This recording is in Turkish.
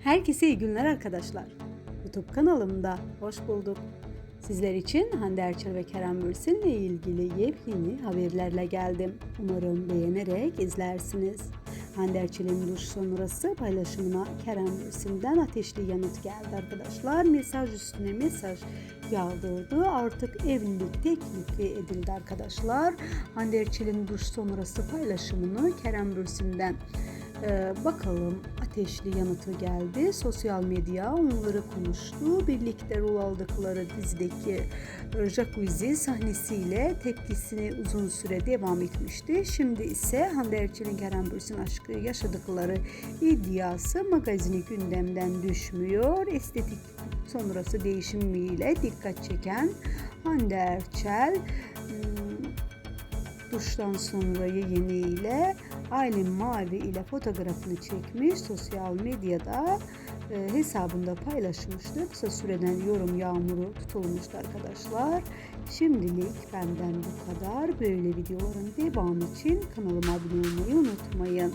Herkese iyi günler arkadaşlar. YouTube kanalımda hoş bulduk. Sizler için Hande Erçel ve Kerem Bürsin'le ilgili yepyeni haberlerle geldim. Umarım beğenerek izlersiniz. Hande Erçel'in duş sonrası paylaşımına Kerem Bürsin'den ateşli yanıt geldi arkadaşlar. Mesaj üstüne mesaj yağdırdı. Artık evlilik teklifi edildi arkadaşlar. Hande Erçel'in duş sonrası paylaşımını Kerem Bürsin'den ee, bakalım ateşli yanıtı geldi. Sosyal medya onları konuştu. Birlikte rol aldıkları dizideki jacuzzi sahnesiyle tepkisini uzun süre devam etmişti. Şimdi ise Hande Erçel'in Kerem Bürsin aşkı yaşadıkları iddiası magazini gündemden düşmüyor. Estetik sonrası değişimiyle dikkat çeken Hande Erçel duştan sonra yayınıyla Aylin Mavi ile fotoğrafını çekmiş sosyal medyada e, hesabında paylaşmıştı. Kısa süreden yorum yağmuru tutulmuştu arkadaşlar. Şimdilik benden bu kadar. Böyle videoların devamı için kanalıma abone olmayı unutmayın.